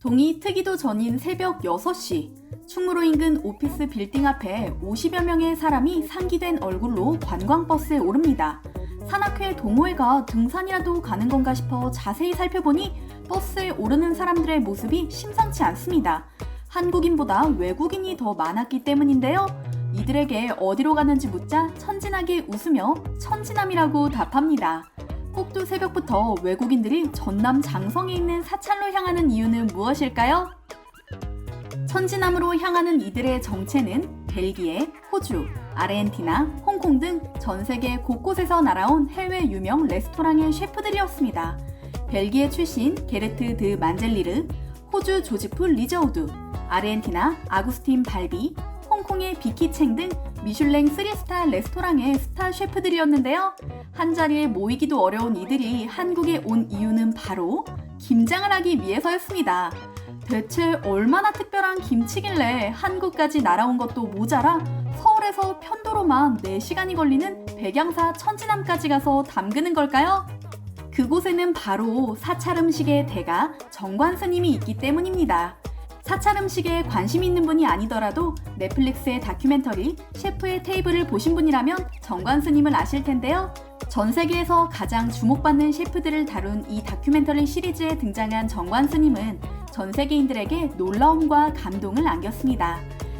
동이 트기도 전인 새벽 6시, 충무로 인근 오피스 빌딩 앞에 50여 명의 사람이 상기된 얼굴로 관광버스에 오릅니다. 산악회 동호회가 등산이라도 가는 건가 싶어 자세히 살펴보니 버스에 오르는 사람들의 모습이 심상치 않습니다. 한국인보다 외국인이 더 많았기 때문인데요. 이들에게 어디로 가는지 묻자 천진하게 웃으며 천진남이라고 답합니다. 꼭두 새벽부터 외국인들이 전남 장성에 있는 사찰로 향하는 이유는 무엇일까요? 천진남으로 향하는 이들의 정체는 벨기에, 호주, 아르헨티나, 홍콩 등 전 세계 곳곳에서 날아온 해외 유명 레스토랑의 셰프들이었습니다. 벨기에 출신 게르트 드 만젤리르, 호주 조지프 리저우드, 아르헨티나 아구스틴 발비, 홍콩의 비키챙 등 미슐랭 3스타 레스토랑의 스타 셰프들이었는데요. 한 자리에 모이기도 어려운 이들이 한국에 온 이유는 바로 김장을 하기 위해서였습니다. 대체 얼마나 특별한 김치길래 한국까지 날아온 것도 모자라 서울에서 편도로만 4시간이 걸리는 백양사 천지남까지 가서 담그는 걸까요? 그곳에는 바로 사찰 음식의 대가 정관 스님이 있기 때문입니다. 사찰 음식에 관심 있는 분이 아니더라도 넷플릭스의 다큐멘터리 셰프의 테이블을 보신 분이라면 정관 스님을 아실 텐데요. 전 세계에서 가장 주목받는 셰프들을 다룬 이 다큐멘터리 시리즈에 등장한 정관 스님은 전 세계인들에게 놀라움과 감동을 안겼습니다.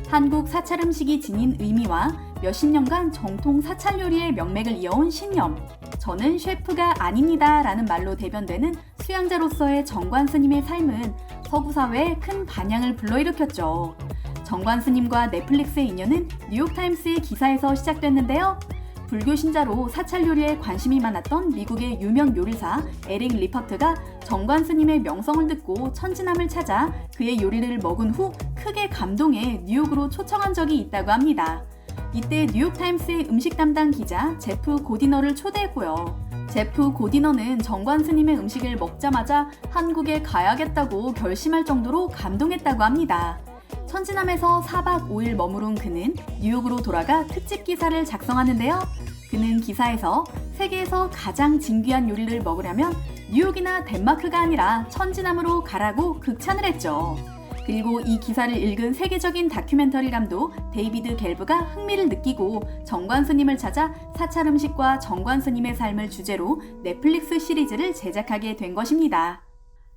한국 사찰 음식이 지닌 의미와 몇십 년간 정통 사찰 요리의 명맥을 이어온 신념. 저는 셰프가 아닙니다. 라는 말로 대변되는 수양자로서의 정관 스님의 삶은 서구 사회에 큰 반향을 불러일으켰죠. 정관 스님과 넷플릭스의 인연은 뉴욕타임스의 기사에서 시작됐는데요. 불교 신자로 사찰 요리에 관심이 많았던 미국의 유명 요리사 에릭 리퍼트가 정관 스님의 명성을 듣고 천지남을 찾아 그의 요리를 먹은 후 크게 감동해 뉴욕으로 초청한 적이 있다고 합니다. 이때 뉴욕타임스의 음식 담당 기자 제프 고디너를 초대했고요. 제프 고디너는 정관 스님의 음식을 먹자마자 한국에 가야겠다고 결심할 정도로 감동했다고 합니다. 천지남에서 4박 5일 머무른 그는 뉴욕으로 돌아가 특집 기사를 작성하는데요. 그는 기사에서 세계에서 가장 진귀한 요리를 먹으려면 뉴욕이나 덴마크가 아니라 천지남으로 가라고 극찬을 했죠. 그리고 이 기사를 읽은 세계적인 다큐멘터리 감독 데이비드 갤브가 흥미를 느끼고 정관 스님을 찾아 사찰 음식과 정관 스님의 삶을 주제로 넷플릭스 시리즈를 제작하게 된 것입니다.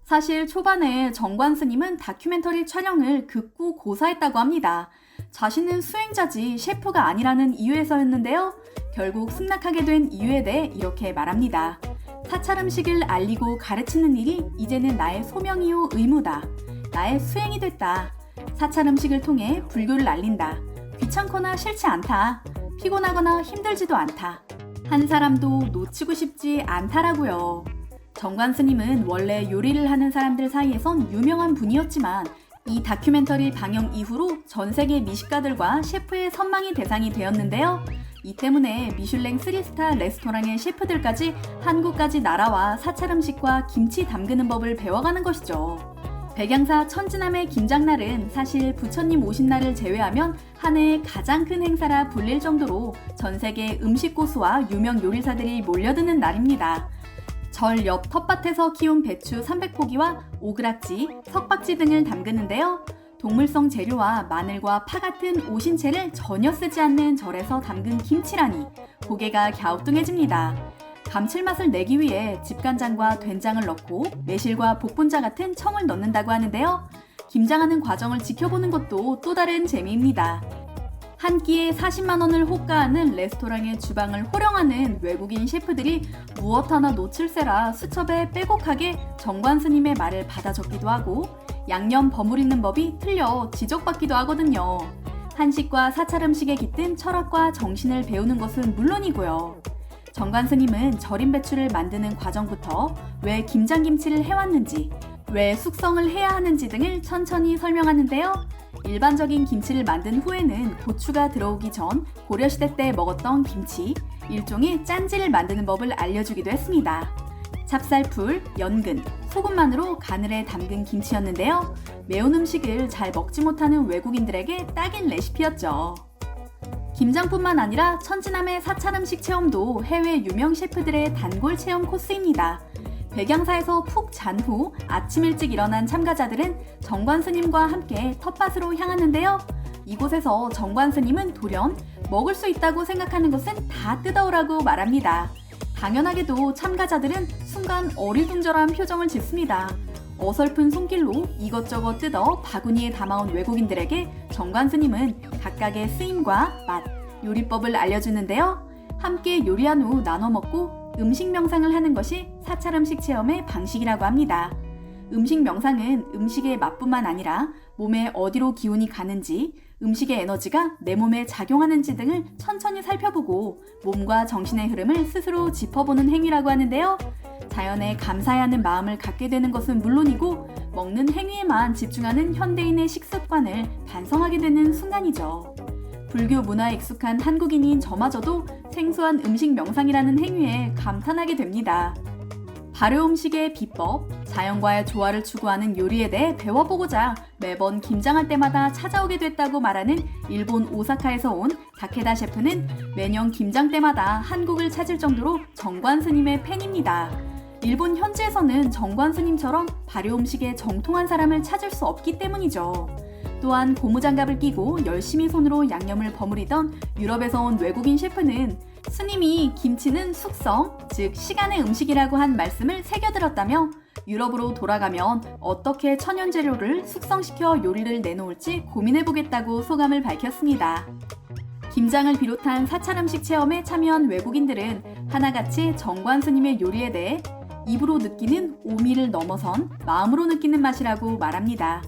사실 초반에 정관 스님은 다큐멘터리 촬영을 극구 고사했다고 합니다. 자신은 수행자지 셰프가 아니라는 이유에서였는데요. 결국 승낙하게 된 이유에 대해 이렇게 말합니다. 사찰 음식을 알리고 가르치는 일이 이제는 나의 소명이요 의무다. 나의 수행이 됐다. 사찰 음식을 통해 불교를 알린다. 귀찮거나 싫지 않다. 피곤하거나 힘들지도 않다. 한 사람도 놓치고 싶지 않다라고요. 정관 스님은 원래 요리를 하는 사람들 사이에선 유명한 분이었지만 이 다큐멘터리 방영 이후로 전 세계 미식가들과 셰프의 선망의 대상이 되었는데요. 이 때문에 미슐랭 3스타 레스토랑의 셰프들까지 한국까지 날아와 사찰 음식과 김치 담그는 법을 배워가는 것이죠. 백양사 천지남의 김장날은 사실 부처님 오신 날을 제외하면 한 해의 가장 큰 행사라 불릴 정도로 전 세계 음식 고수와 유명 요리사들이 몰려드는 날입니다. 절 옆 텃밭에서 키운 배추 300포기와 오그락지, 석박지 등을 담그는데요. 동물성 재료와 마늘과 파 같은 오신채를 전혀 쓰지 않는 절에서 담근 김치라니 고개가 갸우뚱해집니다. 감칠맛을 내기 위해 집간장과 된장을 넣고 매실과 복분자 같은 청을 넣는다고 하는데요. 김장하는 과정을 지켜보는 것도 또 다른 재미입니다. 한 끼에 40만 원을 호가하는 레스토랑의 주방을 호령하는 외국인 셰프들이 무엇 하나 놓칠세라 수첩에 빼곡하게 정관 스님의 말을 받아 적기도 하고 양념 버무리는 법이 틀려 지적받기도 하거든요. 한식과 사찰 음식에 깃든 철학과 정신을 배우는 것은 물론이고요. 정관 스님은 절임 배추를 만드는 과정부터 왜 김장김치를 해왔는지, 왜 숙성을 해야 하는지 등을 천천히 설명하는데요. 일반적인 김치를 만든 후에는 고추가 들어오기 전 고려시대 때 먹었던 김치, 일종의 짠지를 만드는 법을 알려주기도 했습니다. 찹쌀풀, 연근, 소금만으로 가늘에 담근 김치였는데요. 매운 음식을 잘 먹지 못하는 외국인들에게 딱인 레시피였죠. 김장뿐만 아니라 천지남의 사찰 음식 체험도 해외 유명 셰프들의 단골 체험 코스입니다. 백양사에서 푹 잔 후 아침 일찍 일어난 참가자들은 정관 스님과 함께 텃밭으로 향하는데요. 이곳에서 정관 스님은 돌연 먹을 수 있다고 생각하는 것은 다 뜯어오라고 말합니다. 당연하게도 참가자들은 순간 어리둥절한 표정을 짓습니다. 어설픈 손길로 이것저것 뜯어 바구니에 담아온 외국인들에게 정관 스님은 각각의 쓰임과 맛, 요리법을 알려주는데요. 함께 요리한 후 나눠 먹고 음식 명상을 하는 것이 사찰 음식 체험의 방식이라고 합니다. 음식 명상은 음식의 맛뿐만 아니라 몸에 어디로 기운이 가는지, 음식의 에너지가 내 몸에 작용하는지 등을 천천히 살펴보고 몸과 정신의 흐름을 스스로 짚어보는 행위라고 하는데요. 자연에 감사해야 하는 마음을 갖게 되는 것은 물론이고 먹는 행위에만 집중하는 현대인의 식습관을 반성하게 되는 순간이죠. 불교 문화에 익숙한 한국인인 저마저도 생소한 음식 명상이라는 행위에 감탄하게 됩니다. 발효 음식의 비법, 자연과의 조화를 추구하는 요리에 대해 배워보고자 매번 김장할 때마다 찾아오게 됐다고 말하는 일본 오사카에서 온 다케다 셰프는 매년 김장 때마다 한국을 찾을 정도로 정관 스님의 팬입니다. 일본 현지에서는 정관 스님처럼 발효 음식에 정통한 사람을 찾을 수 없기 때문이죠. 또한 고무장갑을 끼고 열심히 손으로 양념을 버무리던 유럽에서 온 외국인 셰프는 스님이 김치는 숙성, 즉 시간의 음식이라고 한 말씀을 새겨들었다며 유럽으로 돌아가면 어떻게 천연 재료를 숙성시켜 요리를 내놓을지 고민해보겠다고 소감을 밝혔습니다. 김장을 비롯한 사찰 음식 체험에 참여한 외국인들은 하나같이 정관 스님의 요리에 대해 입으로 느끼는 오미를 넘어선 마음으로 느끼는 맛이라고 말합니다.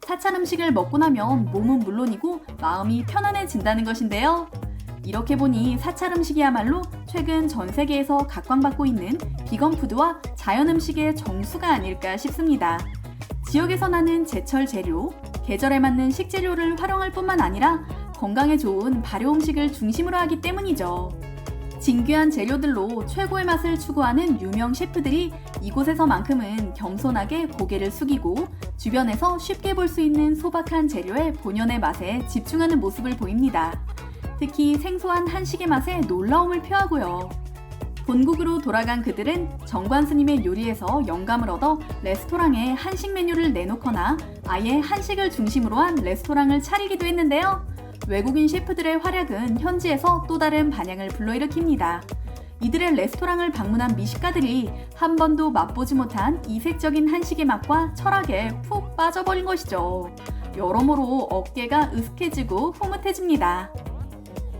사찰 음식을 먹고 나면 몸은 물론이고 마음이 편안해진다는 것인데요. 이렇게 보니 사찰 음식이야말로 최근 전 세계에서 각광받고 있는 비건 푸드와 자연 음식의 정수가 아닐까 싶습니다. 지역에서 나는 제철 재료, 계절에 맞는 식재료를 활용할 뿐만 아니라 건강에 좋은 발효 음식을 중심으로 하기 때문이죠. 진귀한 재료들로 최고의 맛을 추구하는 유명 셰프들이 이곳에서만큼은 겸손하게 고개를 숙이고 주변에서 쉽게 볼 수 있는 소박한 재료의 본연의 맛에 집중하는 모습을 보입니다. 특히 생소한 한식의 맛에 놀라움을 표하고요. 본국으로 돌아간 그들은 정관 스님의 요리에서 영감을 얻어 레스토랑에 한식 메뉴를 내놓거나 아예 한식을 중심으로 한 레스토랑을 차리기도 했는데요. 외국인 셰프들의 활약은 현지에서 또 다른 반향을 불러일으킵니다. 이들의 레스토랑을 방문한 미식가들이 한 번도 맛보지 못한 이색적인 한식의 맛과 철학에 푹 빠져버린 것이죠. 여러모로 어깨가 으스해지고 흐뭇해집니다.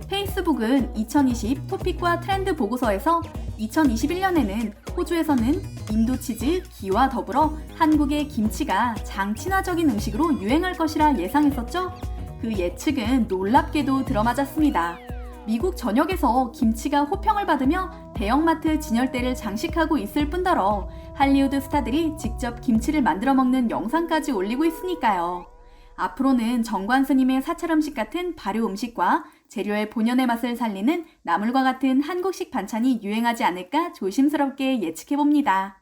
페이스북은 2020 토픽과 트렌드 보고서에서 2021년에는 호주에서는 인도 치즈, 기와 더불어 한국의 김치가 장친화적인 음식으로 유행할 것이라 예상했었죠? 그 예측은 놀랍게도 들어맞았습니다. 미국 전역에서 김치가 호평을 받으며 대형마트 진열대를 장식하고 있을 뿐더러 할리우드 스타들이 직접 김치를 만들어 먹는 영상까지 올리고 있으니까요. 앞으로는 정관 스님의 사찰 음식 같은 발효 음식과 재료의 본연의 맛을 살리는 나물과 같은 한국식 반찬이 유행하지 않을까 조심스럽게 예측해 봅니다.